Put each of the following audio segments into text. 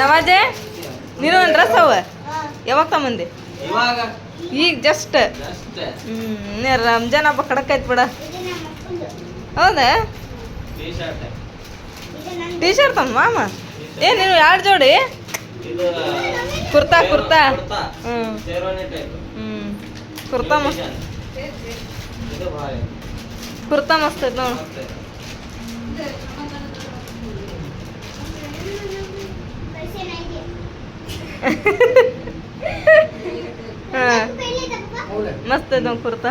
ನವಾಜೆ ನೀನು ಒಂದು ಡ್ರೆಸ್ ಅವ? ಯಾವಾಗ ತಮ್ಮಂದಿ? ಈಗ ಜಸ್ಟ್ ಹ್ಮ್ ಹ್ಞೂ ರಂಜಾನ್ ಹಬ್ಬ ಕಡಕ್ ಐತ್ ಬಿಡ. ಹೌದಾ? ಟೀ ಶರ್ಟ್ ತಮ್ಮ ಮಾಮ? ಏ ನೀನು ಎರಡು ಜೋಡಿ? ಕುರ್ತಾ ಕುರ್ತಾ? ಹ್ಮ್. ಹ್ಞೂ ಹ್ಞೂ ಕುರ್ತಾ ಮಸ್ತ್. ಕುರ್ತಾ ಮಸ್ತ್ ಐತ್ ನೋಡು. ಮಸ್ತ್ ನೋಡು ಕುರ್ತಾ.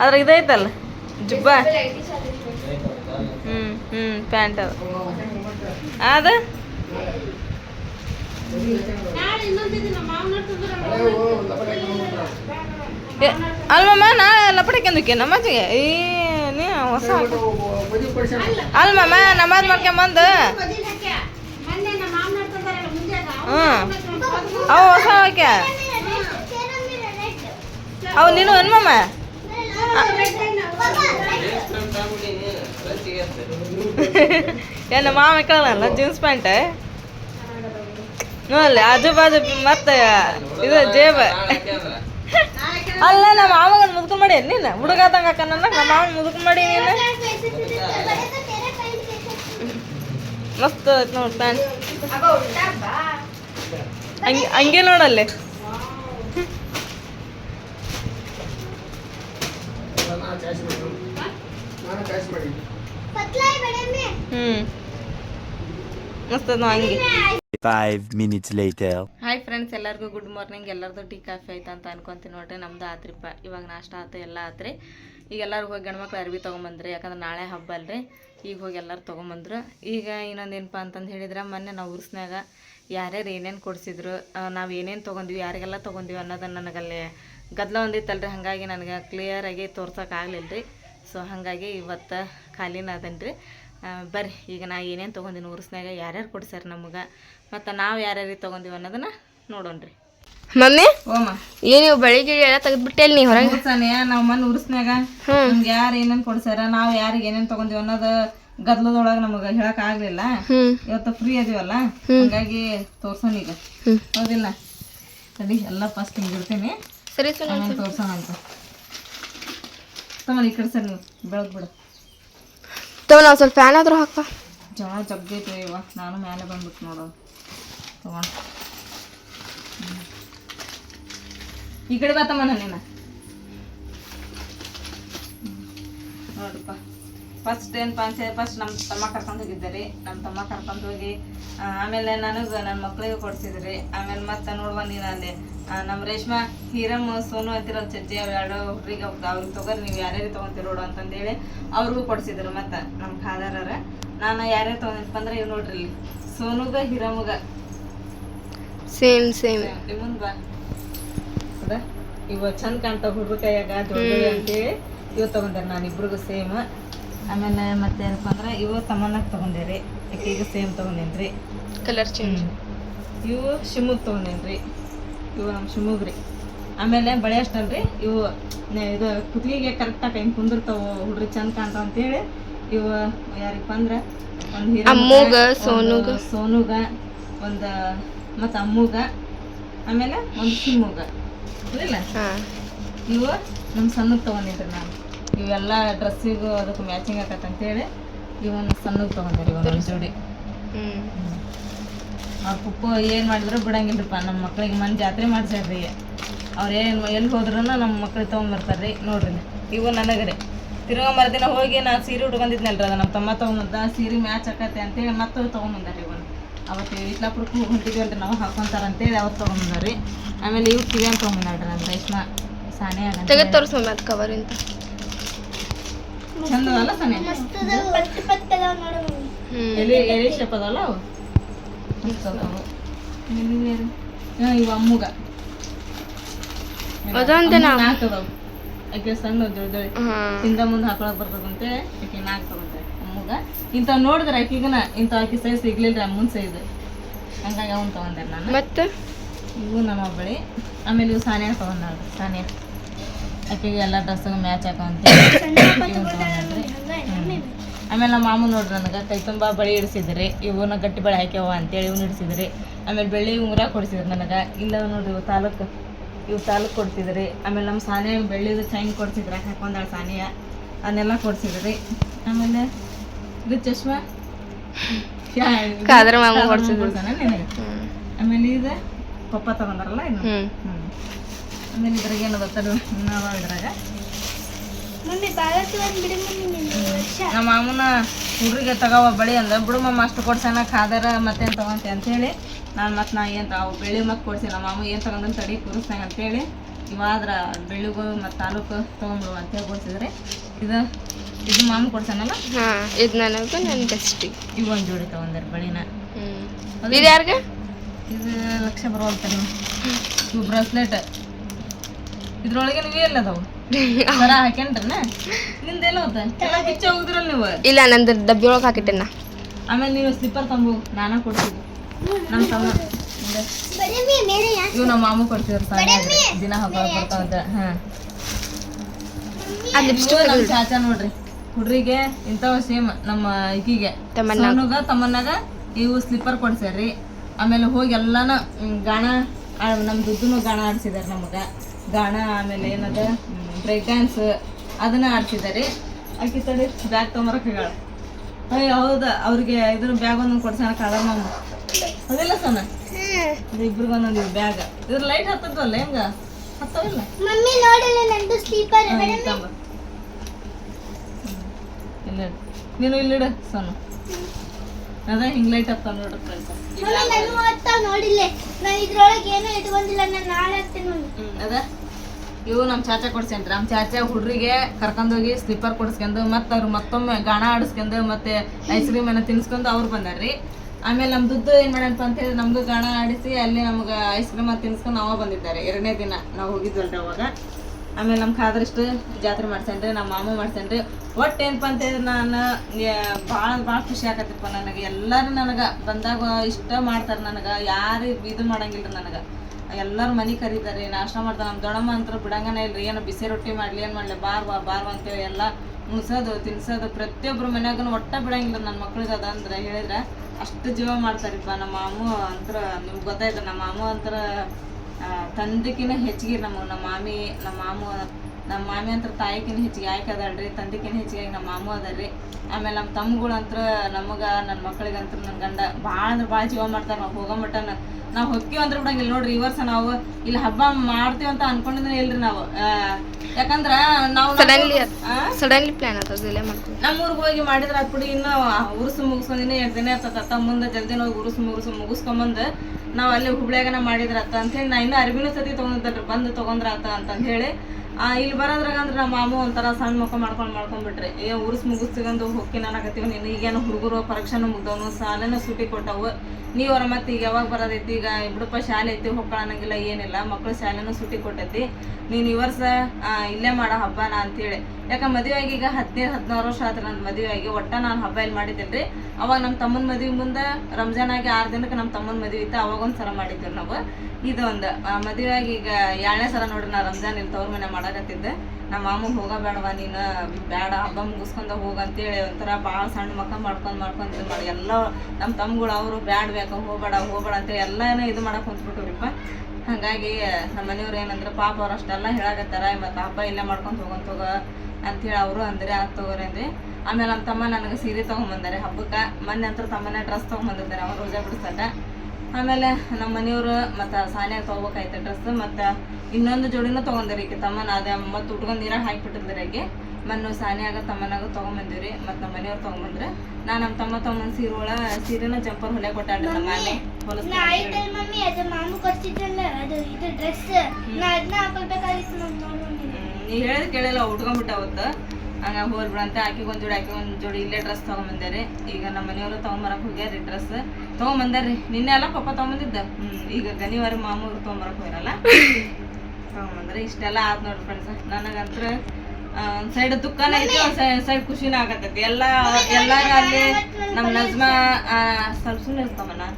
ಅದ್ರ ಇದೈತಲ್ಲ ಜುಬ್ಬ? ಹ್ಮ್ ಹ್ಮ್ ಪ್ಯಾಂಟ್ ಅದ. ಅದ ಏ, ಅಲ್ಮಮ್ಮ ನಾಳೆ ಲಪಡಿಕೆಂದಕ್ಕೆ ನಮ್ಮಜ್ಜಿಗೆ ಈ ನೀ ಹೊಸ ಅಲ್ಮಮ್ಮ ನಮಾಜ್ ಮಾಡ್ಕೊಂಬಂದು ಹ್ಞೂ ಅವು ಹೊಸ ಹಾಕ್ಯ ಅವು ನೀನು ಹನುಮಮ್ಮ ಏನ ಮಾಮ ಕೇಳಲ್ಲ ಜೀನ್ಸ್ ಪ್ಯಾಂಟ್ ನೋಡಲ್ಲ ಆಜು ಬಾಜು ಮತ್ತೆ ಇದು ಜೇಬ. ಅಲ್ಲ ನಮ್ಮ ಮಾಮಗನ್ ಮುದುಕು ಮಾಡಿ ನೀನು? ಹುಡುಗ ತಂಗ ಅಕ್ಕ ನನ್ನ? ನಮ್ಮ ಮಾವನ ಮುದುಕು ಮಾಡಿ ನೀನು? ಮಸ್ತ್ ಐತ್ ನೋಡಿ ಪ್ಯಾನ್. ಹಂಗೆ ಹಂಗೆ ಹ್ಮ್. ಹ್ಞೂ ಮಸ್ತ್ ಅದ ಹಂಗೆ. Five minutes later. ಹಾಯ್ ಫ್ರೆಂಡ್ಸ್ ಎಲ್ಲರಿಗೂ ಗುಡ್ ಮಾರ್ನಿಂಗ್ ಎಲ್ಲರದು ಟೀ ಕಾಫಿ ಆಯ್ತು ಅಂತ ಅನ್ಕೊಂತೀನಿ ನೋಡ್ರಿ. ನಮ್ದು ಆತ್ರಿಪ್ಪ. ಇವಾಗ ನಾಷ್ಟ ಆತು ಎಲ್ಲ ಆತ್ರಿ. ಈಗ ಎಲ್ಲರೂ ಹೋಗಿ ಗಂಡ್ಮಕ್ಳು ಅರ್ಬಿ ತೊಗೊಂಬಂದ್ರಿ. ಯಾಕಂದ್ರೆ ನಾಳೆ ಹಬ್ಬ ಅಲ್ರಿ. ಈಗ ಹೋಗಿ ಎಲ್ಲರೂ ತೊಗೊಂಬಂದ್ರು. ಈಗ ಇನ್ನೊಂದು ಏನಪ್ಪ ಅಂತಂದು ಹೇಳಿದ್ರೆ ಮೊನ್ನೆ ನಾವು ಉರ್ಸ್ನಾಗ ಯಾರ್ಯಾರು ಏನೇನು ಕೊಡಿಸಿದ್ರು ನಾವು ಏನೇನು ತೊಗೊಂಡ್ವಿ ಯಾರಿಗೆಲ್ಲ ತೊಗೊಂಡ್ವಿ ಅನ್ನೋದನ್ನು ನನಗಲ್ಲಿ ಗದ್ಲ ಒಂದಿತ್ತಲ್ರಿ. ಹಾಗಾಗಿ ನನಗೆ ಕ್ಲಿಯರಾಗಿ ತೋರ್ಸೋಕ್ಕಾಗಲಿಲ್ಲ ರೀ ಸೊ ಹಾಗಾಗಿ ಇವತ್ತು ಖಾಲಿನ ಅದನ್ ರೀ ಬರ್ರಿ ಈಗ ನಾ ಏನೇನು ತೊಗೊಂಡಿನಿ ಉರ್ಸ್ನಾಗ ಯಾರ್ಯಾರು ಕೊಡ್ಸ್ಯಾರ ನಮಗೆ ಮತ್ತು ನಾವು ಯಾರ್ಯಾರಿಗೆ ತೊಗೊಂಡಿವಿ ಅನ್ನೋದನ್ನ ನೋಡೋಣ್ರಿ ಮಮ್ಮಿ? ಓಮ. ಏನು ಬೆಳಿಗ್ಗೆ ಎಲ್ಲ ತೆಗೆದ್ಬಿಟ್ಟೆ ನೀ ಹೊರಗೆ? ಉರ್ಸನೆ ನಾವು ಮನೆ ಉರ್ಸ್ನಾಗ ನಮ್ಗೆ ಯಾರು ಏನೇನು ಕೊಡ್ಸ್ಯಾರ ನಾವು ಯಾರಿಗೆ ಏನೇನು ತೊಗೊಂಡಿವಿ ಅನ್ನೋದು ಗದ್ಲದೊಳಗೆ ನಮಗೆ ಹೇಳಕ್ ಆಗ್ಲಿಲ್ಲ. ಇವತ್ತು ಫ್ರೀ ಅದೀವಲ್ಲ ಹಂಗಾಗಿ ತೋರ್ಸೋಣ ಈಗ. ಹೌದಿಲ್ಲ? ಸರಿ ಎಲ್ಲ ಫಸ್ಟ್ ಹಿಂಗೆ ಇಡ್ತೀನಿ. ಸರಿ ತೋರ್ಸೋಣ ಅಂತ ತಮ್ಮ ಈ ಕಡೆ ಸರ್ ನೀವು ಬೆಳಗ್ ಬಿಡು. ತಗೋ ನಾವು ಸ್ವಲ್ಪ ಫ್ಯಾನ್ ಆದರೂ ಹಾಕ್ಪ ಜನ ಜಗ್ಗೈತೆ ಇವ ನಾನು ಮೇಲೆ ಬಂದ್ಬಿಟ್ಟು ನೋಡೋದು ತಗೊಂಡು ಈ ಕಡೆ ಬತ್ತಮ್ಮ ನೀನು ನೋಡಪ್ಪ. ಫಸ್ಟ್ ಏನಪ್ಪ ಅಂತ ಫಸ್ಟ್ ನಮ್ಮ ತಮ್ಮ ಕರ್ಕೊಂಡು ಹೋಗಿದ್ದೆ ನಮ್ಮ ತಮ್ಮ ಕರ್ಕೊಂಡು ಹೋಗಿ ಆಮೇಲೆ ನನಗೆ ನನ್ನ ಮಕ್ಕಳಿಗೆ ಕೊಡ್ಸಿದ್ರಿ. ಆಮೇಲೆ ಮತ್ತೆ ನೋಡುವ ನೀನು ಅಲ್ಲಿ ನಮ್ಮ ರೇಷ್ಮಾ ಹೀರಮ್ ಸೋನು ಅಂತಿರೋ ಚಜ್ಜಿ ಅವ್ರು ಎರಡು ಹೋಗ್ತಾ ಅವ್ರಿಗೆ ತೊಗೊರಿ ನೀವು ಯಾರ್ಯಾರು ತೊಗೊಂತೀರಿ ನೋಡು ಅಂತಂದೇಳಿ ಅವ್ರಿಗೂ ಕೊಡ್ಸಿದ್ರು ಮತ್ತೆ ನಮ್ಮ ಖಾದಾರರ. ನಾನು ಯಾರ್ಯಾರು ತೊಗೊಂಡಿಪ್ಪ ಅಂದ್ರೆ ಇವ್ ನೋಡ್ರಿ ಇಲ್ಲಿ ಸೋನುಗ ಹೀರಮ್ಮಗ. ಸೇಮ್ ಸೇಮ್ ಮುಂದ್ ಬಾ. ಇವ ಚಂದ ಕಾಣ್ತಾವ ಹುಡುಗ ಕೈಯಾಗ ದೊಡ್ಡ ಅಂತೇಳಿ ಇವ್ ತಗೊಂಡಾರ ನಾನಿಬ್ರಿಗೂ ಸೇಮ್ ಆಮೇಲೆ ಮತ್ತೆ ಏನಪ್ಪ ಅಂದ್ರೆ ಇವು ತಮ್ಮನಾಗ ತಗೊಂಡೇರಿ. ಈಗ ಸೇಮ್ ತಗೊಂಡೇನ್ರಿ? ಕಲರ್ ಚೇಂಜ್ ಇವು ಶಿಮುಗ್ ತಗೊಂಡೇನ್ರಿ. ಇವು ನಮ್ಮ ಶಿಮುಗ್ ರೀ ಆಮೇಲೆ ಬಳೆ ಅಷ್ಟಲ್ರಿ ಇವು ಇದು ಕುತ್ತಿಗೆಗೆ ಕರೆಕ್ಟಾಗಿ ಹೆಂಗೆ ಕುಂದಿರ್ತಾವ ಹುಡ್ರಿ ಚಂದ ಕಾಣ್ತಾವ ಅಂತೇಳಿ ಇವು ಯಾರಿಗಪ್ಪ ಅಂದ್ರೆ ಒಂದು ಅಮ್ಮುಗ, ಸೋನುಗ. ಸೋನುಗ ಒಂದು ಮತ್ತು ಅಮ್ಮುಗ ಆಮೇಲೆ ಒಂದು ಶಿಮುಗ ಇಲ್ಲ? ಇವು ನಮ್ಮ ಸಣ್ಣಗೆ ತೊಗೊಂಡಿದ್ರಿ ನಾನು. ಇವೆಲ್ಲ ಡ್ರೆಸ್ಸಿಗೂ ಅದಕ್ಕೆ ಮ್ಯಾಚಿಂಗ್ ಆಕತ್ತೆ ಅಂತೇಳಿ ಇವನ್ ಸಣ್ಣಗೆ ತೊಗೊಂಡಿರಿ ಇವನ್ ಜೋಡಿ. ಆ ಪುಪ್ಪು ಏನು ಮಾಡಿದ್ರು ಬಿಡಂಗಿಲ್ರಿಪ್ಪ ನಮ್ಮ ಮಕ್ಳಿಗೆ ಮನೆ ಜಾತ್ರೆ ಮಾಡ್ಸ್ಯಾರ್ರಿ. ಅವ್ರು ಏನು ಎಲ್ಲಿ ಹೋದ್ರೂ ನಮ್ಮ ಮಕ್ಳಿಗೆ ತೊಗೊಂಬರ್ತಾರೆ ರೀ ನೋಡ್ರಿ ಇವು ನನಗೆ ತಿರುಗ ಮರದಿನ ಹೋಗಿ ನಾನು ಸೀರೆ ಉಟ್ಕೊಂಡಿದ್ನಲ್ರಿ ಅದು ನಮ್ಮ ತಮ್ಮ ತೊಗೊಂಬಂದ ಸೀರೆ ಮ್ಯಾಚ್ ಆಕತ್ತೆ ಅಂತೇಳಿ ಮತ್ತೆ ತೊಗೊಂಬಂದಾರೆ ಇವನು ಅವತ್ತು ಇಟ್ಲಾಪುರಕ್ಕೆ ಹೊಂಟಿದ್ವಿ ನಾವು ಹಾಕೊಂತಾರ ಅಂತೇಳಿ ಅವತ್ತು ತೊಗೊಂಬಂದಾರಿ ಆಮೇಲೆ ಇವು ಕಿವಿ ಅಂತ ತೊಗೊಂಬಂದಾಳ್ರಿ ನಮ್ಮ ರೇಷ್ಮಾ ಸಾನೆ ತೆಗೆದು ತೋರಿಸ್ಬೋದು ಕವರ್ ಇಂತ ಚಂದ ಸಾನೆ ಎಲ್ಲಿ ಶೇಪ್ ಅದಲ್ಲ ಅವು? ಇವು ಅಮ್ಮುಗ. ಅದಂತೆ ನಾವು. ನಾಲ್ಕು ಅದಾವು. ಆಕೆ ಸಣ್ಣ ದೊಡ್ಡ ಹಿಂದ ಮುಂದೆ ಹಾಕೊಳಕ್ ಬರ್ತದಂತೆ ಆಕೆ ನಾಲ್ಕು ಅಮ್ಮಗ. ಇಂಥವ್ ನೋಡಿದ್ರೆ ಆಕಿಗನ ಆಕೆ ಸೈಜ್ ಸಿಗ್ಲಿಲ್ಲ ಅಮ್ಮನ ಸೈಜ್ ಹಂಗಾಗಿ ಅವನ್ ತಗೊಂಡೆ ನಾನು. ಮತ್ತು? ಇವು ನಮ್ಮ ಬಳಿ. ಆಮೇಲೆ ಇವು ಸಾನಿಯಾ ತಗೊಂಡ್ ಸಾನ್ಯಾ ಆಕೆಗೆ ಎಲ್ಲ ಡ್ರೆಸ್ಸಿಗೆ ಮ್ಯಾಚ್ ಹಾಕಂತ ಆಮೇಲೆ ನಮ್ಮ ಮಾಮು ನೋಡ್ರಿ ನನಗೆ ಕೈ ತುಂಬ ಬಳಿ ಇಡಿಸಿದ್ರಿ. ಇವನ್ನ ಗಟ್ಟಿ ಬಳೆ ಹಾಕ್ಯಾವ ಅಂತೇಳಿ ಇವ್ನ ಇಡಿಸಿದ್ರಿ. ಆಮೇಲೆ ಬೆಳ್ಳಿ ಉಂಗುರ ಕೊಡಿಸಿದ್ರಿ ನನಗೆ. ಇಲ್ಲ ನೋಡ್ರಿ ಇವು ತಾಲೂಕು ಇವು ತಾಲೂಕು ಕೊಡ್ಸಿದ್ರಿ. ಆಮೇಲೆ ನಮ್ಮ ಸಾನೆ ಬೆಳ್ಳಿದು ಚೈನ್ ಕೊಡ್ಸಿದ್ರೆ ಹಾಕೊಂಡಾಳ ಸಾನಿಯ. ಅದನ್ನೆಲ್ಲ ಕೊಡ್ಸಿದ್ರಿ. ಆಮೇಲೆ ಇದು ಚಶ್ಮಾ? ಆಮೇಲೆ ಇದು ಪಪ್ಪ ತಗೊಂಡಾರಲ್ಲ ಇನ್ನು ಹ್ಮ್. ಆಮೇಲೆ ಇದ್ರಾಗ ಏನು ಗೊತ್ತಲ್ಲ ನಾವು ಇದ್ರಾಗ? ನಮ್ಮ ಮಾಮನ ಹುಡುಗರಿಗೆ ತಗೋವ ಬಳಿ ಅಂದ. ಬಿಡು ಮಮ್ಮ ಅಷ್ಟು ಕೊಡ್ಸಣ ಖಾದರ ಮತ್ತೇನು ತಗೊಂತೆ ಅಂತೇಳಿ. ನಾನು ಮತ್ತೆ ನಾ ಏನು ತಾವು ಬೆಳ್ಳಿ ಮತ್ತೆ ಕೊಡ್ಸಿ ನಮ್ಮ ಮಾಮ ಏನು ತಗೊಂಡ್ ತಡಿ ಕೂರಿಸ್ದಂಗ ಅಂತೇಳಿ. ಇವಾದ್ರ ಬೆಳ್ಳಿಗೂ ಮತ್ತು ತಾಲೂಕು ತೊಗೊಂಡು ಅಂತೇಳಿ ಕೊಡ್ಸಿದ್ರಿ ಇದು ಇದು ಮಾಮ ಕೊಡ್ಸನಲ್ಲ? ಹಾ ಇದು ನನಗೆ ನನ್ನ ಬೆಸ್ಟ್ ಇವು ಒಂದು ಜೋಡಿ ತಗೊಂಡ್ರಿ ಬಳಿನ. ಇದು ಯಾರಿಗೆ? ಇದು ಲಕ್ಷ ಬರುವಂತ ಇವು ಬ್ರಾಸ್ಲೆಟ್. ಇದ್ರೊಳಗೆ ನೀವೇ ಎಲ್ಲ ಅದಾವು? ಸರ ಹಾಕ್ಯಂಡ್ರನ? ನಿಂದೆಲ್ಲ ಹೋತ ಎಲ್ಲ ಬಿಚ್ಚ ಹೋಗುದ್ರಲ್ಲ ನೀವು? ಇಲ್ಲ ನಂದು ಡಬ್ಬಿ ಒಳಗೆ ಹಾಕಿಟ್ಟೆನ. ಆಮೇಲೆ ನೀವು ಸ್ಲಿಪ್ಪರ್ ತಂಬು ನಾನ ಕೊಡ್ತೀನಿ. ನಮ್ಮ ತಮ್ಮ. ಇವು ನಮ್ಮ ಮಾಮ ಕೊಡ್ತಿದ್ರು ಸಾನೆ ದಿನ ಹಬ್ಬ ಬರ್ತಾವಂತ ಹಾ. ನಮ್ಮ ಚಾಚಾ ನೋಡ್ರಿ. ಹುಡ್ರಿಗೆ ಇಂಥವು ಸೇಮ್ ನಮ್ಮ ಈಕಿಗೆ ತಮ್ಮನಾಗ ತಮ್ಮನಾಗ ಇವು ಸ್ಲಿಪ್ಪರ್ ಕೊಡ್ಸ್ಯಾರ್ರಿ. ಆಮೇಲೆ ಹೋಗಿ ಎಲ್ಲಾನ ಗಾಣ ನಮ್ ದುಡ್ಡುನು ಗಾಣ ಆಡ್ಸಿದಾರೆ ನಮಗ. ಗಾಣ ಆಮೇಲೆ ಏನದ? ಬ್ರೇಕ್ ಡ್ಯಾನ್ಸ್ ಅದನ್ನ ಆಡ್ತಿದ್ದಾರೆ ಆಕಿ ತಡಿ ಬ್ಯಾಗ್ ತೊಗೊಂಬರಕ್ಕೆ ಹೇಳ. ಅಯ್ಯ ಹೌದಾ ಅವ್ರಿಗೆ ಇದ್ರ ಬ್ಯಾಗ್ ಒಂದೊಂದು ಕೊಡ್ಸೋಣ ಕಲರ್ ಮಾಮ ಅದಿಲ್ಲ ಸನ? ಇಬ್ರಿಗೆ ಒಂದೊಂದು ಬ್ಯಾಗ್ ಇದ್ರ ಲೈಟ್ ಹತ್ತದಲ್ಲ ಹೆಂಗ? ಹತ್ತವಿಲ್ಲ? ಮಮ್ಮಿ ನೋಡಲ್ಲ ನಂದು ಸ್ಲೀಪರ್. ಇಲ್ಲ ನೀನು ಇಲ್ಲಿಡ ಸೋನು. ಅದ ಹಿಂಗ್ ಲೈಟ್ friends. ಮಮ್ಮಿ ನಾನು ಓದ್ತಾ ನೋಡಿಲ್ಲ ನಾನು ಇದ್ರೊಳಗೆ ಏನೂ ಇಟ್ಕೊಂಡಿಲ್ಲ ನಾನು ನಾಳೆ ಹಾಕ್ತೇನೆ ಮಮ್ಮಿ ಹ್ಮ್, ಅದ. ಇವು ನಮ್ಮ ಚಾಚಾ ಕೊಡ್ಸೇನ್ರಿ ನಮ್ಮ ಚಾಚಾ ಹುಡ್ರಿಗೆ ಕರ್ಕೊಂಡೋಗಿ ಸ್ಲಿಪ್ಪರ್ ಕೊಡಿಸ್ಕೊಂಡು ಮತ್ತೆ ಅವ್ರು ಮತ್ತೊಮ್ಮೆ ಗಾಣ ಆಡಿಸ್ಕೊಂಡು ಮತ್ತೆ ಐಸ್ ಕ್ರೀಮ್ ಅನ್ನ ತಿನ್ಸ್ಕೊಂಡು ಅವ್ರು ಬಂದಾರ್ರಿ. ಆಮೇಲೆ ನಮ್ಮ ದುಡ್ಡು ಏನು ಮಾಡಂತ ಅಂತ ಹೇಳಿ ನಮ್ಗೂ ಗಾಣ ಆಡಿಸಿ ಅಲ್ಲಿ ನಮ್ಗೆ ಐಸ್ ಕ್ರೀಮ್ ತಿನ್ಸ್ಕೊಂಡು ಅವ ಬಂದಿದ್ದಾರೆ. ಎರಡನೇ ದಿನ ನಾವು ಹೋಗಿದ್ವಲ್ರಿ ಅವಾಗ. ಆಮೇಲೆ ನಮ್ಮ ಖಾದ್ರಿಷ್ಟು ಜಾತ್ರೆ ಮಾಡ್ಸೇನ್ರಿ ನಮ್ಮ ಮಾಮ ಮಾಡ್ಸೇನ್ರಿ. ಒಟ್ಟು ಏನಪ್ಪ ಅಂತೇಳಿ ನಾನು ಭಾಳ ಭಾಳ ಖುಷಿ ಆಗತ್ತಪ್ಪ ನನಗೆ. ಎಲ್ಲರೂ ನನಗೆ ಬಂದಾಗ ಇಷ್ಟ ಮಾಡ್ತಾರೆ ನನಗೆ, ಯಾರು ಇದು ಮಾಡಂಗಿಲ್ಲ ನನಗೆ. ಎಲ್ಲರೂ ಮನೆ ಕರೀತಾರೆ, ನಾಷ್ಟ ಮಾಡ್ತಾರೆ. ನಮ್ಮ ದೊಡ್ಡಮ್ಮ ಅಂತ ಬಿಡಂಗನ ಇಲ್ರಿ, ಏನು ಬಿಸಿ ರೊಟ್ಟಿ ಮಾಡಲಿ, ಏನು ಮಾಡಲಿ, ಬಾರ್ ಬಾ, ಬಾರ್ ಅಂತೇಳಿ ಎಲ್ಲ ಉಣ್ಸೋದು ತಿನ್ಸೋದು. ಪ್ರತಿಯೊಬ್ಬರು ಮನ್ಯಾಗನು ಒಟ್ಟ ಬಿಡಂಗಿಲ್ಲ ನನ್ನ ಮಕ್ಳಿಗೆ ಅದಂದ್ರೆ ಹೇಳಿದ್ರೆ ಅಷ್ಟು ಜೀವ ಮಾಡ್ತಾರಿಪ್ಪ. ನಮ್ಮ ಮಾಮು ಅಂತರ, ನಿಮ್ಗೆ ಗೊತ್ತಾಯ್ತು ನಮ್ಮ ಮಾಮು ಅಂತರ ತಂದೆಕಿನ ಹೆಚ್ಚಿಗೆ ನಮ್ಮ ನಮ್ಮ ಮಾಮಿ, ನಮ್ಮ ಮಾಮು, ನಮ್ಮ ಮಾಮಿ ಅಂತ ತಾಯಿಕಿನ ಹೆಚ್ಚಿಗೆ ಆಯ್ಕೆ ಅದಾಳ್ರಿ ತಂದೆಕಿನ ಹೆಚ್ಚಿಗೆ ನಮ್ಮ ಮಾಮು ಅದಲ್ರಿ ಆಮೇಲೆ ನಮ್ಮ ತಮ್ಮಗಳಂತ್ರ ನಮಗೆ ನನ್ನ ಮಕ್ಕಳಿಗಂತ್ರ ನನ್ನ ಗಂಡ ಭಾಳ ಅಂದ್ರೆ ಭಾಳ ಜೀವ ಮಾಡ್ತಾರೆ, ನಾವು ಹೋಗೋ ಮಟನ ನಾವು ಹೊಕ್ಕಿವಿ ಅಂದ್ರೆ ಬಿಡಂಗಿಲ್ಲ ನೋಡ್ರಿ ಈ ವರ್ಷ ನಾವು ಇಲ್ಲಿ ಹಬ್ಬ ಮಾಡ್ತೀವಿ ಅಂತ ಅನ್ಕೊಂಡಿದ್ರೆ ಇಲ್ರಿ ನಾವು. ಯಾಕಂದ್ರ ನಾವು ಸಡನ್ಲಿ ಪ್ಲಾನ್ ಆಗ್ತದೆ ಇಲ್ಲೇ ಮಾಡ್ಕೊಂಡು ನಮ್ಮ ಊರಿಗೆ ಹೋಗಿ ಮಾಡಿದ್ರೆ ಅದು ಬಿಡಿ ಇನ್ನು ಉರುಸು ಮುಗಿಸ್ಕೊಂಡಿನ ಎರಡು ದಿನ ಇರ್ತದ ಮುಂದೆ ಜಲ್ದಿ ಹೋಗಿ ಉರುಸು ಮುರುಸು ಮುಗಿಸ್ಕೊಂಬಂದು ನಾವು ಅಲ್ಲಿ ಹುಬ್ಳ್ಯಾಗನ ಮಾಡಿದ್ರ ಅಂತ ಹೇಳಿ ನಾ ಇನ್ನೂ ಅರ್ಬಿನೂ ಸತಿ ತೊಗೊಂಡಿದ್ದಲ್ರಿ ಬಂದು ತೊಗೊಂಡ್ರ ಆತ ಅಂತಂದು ಹೇಳಿ ಇಲ್ಲಿ ಬರೋದ್ರಾಗ ಅಂದ್ರೆ ನಮ್ಮ ಮಾಮು ಒಂಥರ ಸಣ್ಣ ಮಕ್ಕಳು ಮಾಡ್ಕೊಂಡು ಮಾಡ್ಕೊಂಡ್ಬಿಟ್ರಿ, ಏ ಉರುಸು ಮುಗಿಸ್ಕೊಂಡು ಹೋಗಿ ಅನ್ನಕತ್ತೀವಿ ನೀನು ಈಗೇನು ಹುಡುಗರು ಪರೀಕ್ಷೆನೂ ಮುಗ್ದವನು ಶಾಲೆನೂ ಸೂಟಿ ಕೊಟ್ಟವು. ನೀವರ ಮತ್ತೆ ಈಗ ಯಾವಾಗ ಬರೋದೈತಿ, ಈಗ ಬಿಡಪ್ಪ ಶಾಲೆ ಐತಿ ಹೊಕ್ಕಳ ಅನ್ನಂಗಿಲ್ಲ, ಏನಿಲ್ಲ ಮಕ್ಕಳು ಶಾಲೆನೂ ಸೂಟಿ ಕೊಟ್ಟೈತಿ. ನೀನು ಈ ವರ್ಷ ಇಲ್ಲೇ ಮಾಡೋ ಹಬ್ಬನ? ಅಂತೇಳಿ. ಯಾಕೆ ಮದುವೆ ಆಗಿ ಈಗ ಹದಿನೈದು, ಹದಿನಾರು ವರ್ಷ ಆದ್ರೆ ನನ್ನ ಮದುವೆ ಆಗಿ. ಒಟ್ಟ ನಾನು ಹಬ್ಬ ಇಲ್ಲಿ ಮಾಡಿದ್ದಿಲ್ರಿ ಅವಾಗ ನಮ್ಮ ತಮ್ಮನ ಮದುವೆ ಮುಂದೆ ರಂಜಾನ್ ಆಗಿ ಆರು ದಿನಕ್ಕೆ ನಮ್ಮ ತಮ್ಮನ ಮದುವೆ ಇತ್ತು. ಅವಾಗ ಒಂದು ಸಲ ಮಾಡಿದ್ದೀವಿ ನಾವು. ಇದೊಂದು. ಮದುವೆ ಆಗಿ ಈಗ ಎರಡನೇ ಸಲ ನೋಡ್ರಿ ನಾ ರಂಜಾನ್ ಇಲ್ಲಿ ತವ್ರ ಮನೆ ಮಾಡಾಕತ್ತಿದ್ದೆ. ನಮ್ಮ ಮಾಮ ಹೋಗಬೇಡವ ನೀನು? ಬೇಡ, ಹಬ್ಬ ಮುಗಿಸ್ಕೊಂಡ ಹೋಗ ಅಂತೇಳಿ ಒಂಥರ ಭಾಳ ಸಣ್ಣ ಮಕ್ಕ ಮಾಡ್ಕೊಂಡು ಮಾಡ್ಕೊಂಡು ಇದು ಮಾಡಿ ಎಲ್ಲ ನಮ್ಮ ತಮ್ಮಗಳು ಅವರು ಬ್ಯಾಡ ಬೇಕು, ಹೋಗಬೇಡ ಹೋಗಬೇಡ ಅಂತೇಳಿ ಎಲ್ಲನೂ ಇದು ಮಾಡಕ್ಕೆ ಕುಂತ್ಬಿಟ್ಟವ್ರಿಪ್ಪ. ಹಾಗಾಗಿ ನಮ್ಮ ಮನೆಯವ್ರು ಏನಂದ್ರೆ ಪಾಪ ಅವ್ರು ಅಷ್ಟೆಲ್ಲ ಹೇಳಾಕತ್ತಾರ ಮತ್ತು ಹಬ್ಬ ಇಲ್ಲೇ ಮಾಡ್ಕೊಂಡು ಹೋಗಂತ ಹೋಗ. ಅಂತೇಳಿ ಅವರು ಅಂದ್ರೆ ಆ ತಗೋರಿ ಅಂದ್ರಿ. ಆಮೇಲೆ ನಮ್ಮ ತಮ್ಮ ನನಗೆ ಸೀರೆ ತೊಗೊಂಬಂದಾರೆ ಹಬ್ಬಕ್ಕೆ. ಮೊನ್ನೆ ಅಂತ ತಮ್ಮನೇ ಡ್ರೆಸ್ ತೊಗೊಂಬಂದಿದ್ದಾರೆ ಅವ್ರು ರೋಜಾ ಬಿಡಿಸ್ತಾಗ ಆಮೇಲೆ ನಮ್ಮ ಮನೆಯವರು ಮತ್ತು ಸಾನ್ಯಾಗ ತೊಗೋಬೇಕಾಯ್ತು ಡ್ರೆಸ್ ಮತ್ತು ಇನ್ನೊಂದು ಜೋಡಿನ ತೊಗೊಂಡಿರಿ ಈಕೆ ತಮ್ಮನ ಅದೇ ಮತ್ತು ಉಟ್ಕೊಂಡು ನೀರಾಗ ಹಾಕಿಬಿಟ್ಟಿದ್ರಿ ಆಕೆ. ಮೊನ್ನೆ ಸಾನ್ಯಾಗ ತಮ್ಮನಾಗ ತೊಗೊಂಬಂದಿವ್ರಿ ಮತ್ತು ನಮ್ಮ ಮನೆಯವ್ರು ತೊಗೊಂಬಂದ್ರೆ. ನಾನು ನಮ್ಮ ತಮ್ಮ ತಮ್ಮನ ಸೀರೆ ಒಳ ಸೀರೆನ ಜಂಪರ್ ಹೊಲೆ ಕೊಟ್ಟಾಡ್ರಿ ನಮ್ಮ ಮಾಮಿ ಹೊಲಸ್ತಾರೆ ಮಮ್ಮಿ ಅದು ಮಾಮು ಕೊಡ್ತಿದ್ರಲ್ಲ ಅದು ಇದು ಡ್ರೆಸ್. ನಾ ಅದನ್ನ ಹಾಕೊಳ್ಬೇಕಾಗಿತ್ತು ನೋಡೋಣ ನೀ ಹೇಳಿದ್ ಕೇಳಿಲ್ಲ ಉಟ್ಕೊಂಡ್ಬಿಟ್ಟ ಅವತ್ತು ಹಂಗ ಹೋಲ್ ಬಿಡಂತೆ ಆಕಿಗೆ ಒಂದ್ ಜೋಡಿ ಆಕಿ ಒಂದ್ ಜೋಡಿ ಇಲ್ಲೇ ಡ್ರೆಸ್ ತಗೊಂಬಂದಾರಿ ಈಗ ನಮ್ಮ ಮನೆಯವರು ತಗೊಂಬರಕ್ ಹೋಗ್ಯಾರಿ ಡ್ರೆಸ್ ತಗೊಂಬಂದಾರಿ ನಿನ್ನೆ ಎಲ್ಲ ಪಪ್ಪ ತಗೊಂಬಂದಿದ್ದ? ಈಗ ಗನಿವಾರ ಮಾಮೂರು ತಗೊಂಬರಕ್ ಹೋಗಿರಲ್ಲ ತಗೊಂಬಂದ್ರಿ ಇಷ್ಟೆಲ್ಲ ಆದ್ ನೋಡ್ರಿ ಫ್ರೆಂಡ್ಸ್ ನನಗಂತ್ರ ಒಂದ್ ಸೈಡ್ ದುಃಖನ ಐತಿ, ಒಂದ್ ಸೈಡ್ ಖುಷಿನ ಆಗತ್ತೈತಿ. ಎಲ್ಲ, ಎಲ್ಲಾರ ಅಲ್ಲಿ ನಮ್ಮ ನಜ್ಮಾ ಸ್ವಲ್ಪ ಸುಮ್ಮನೆ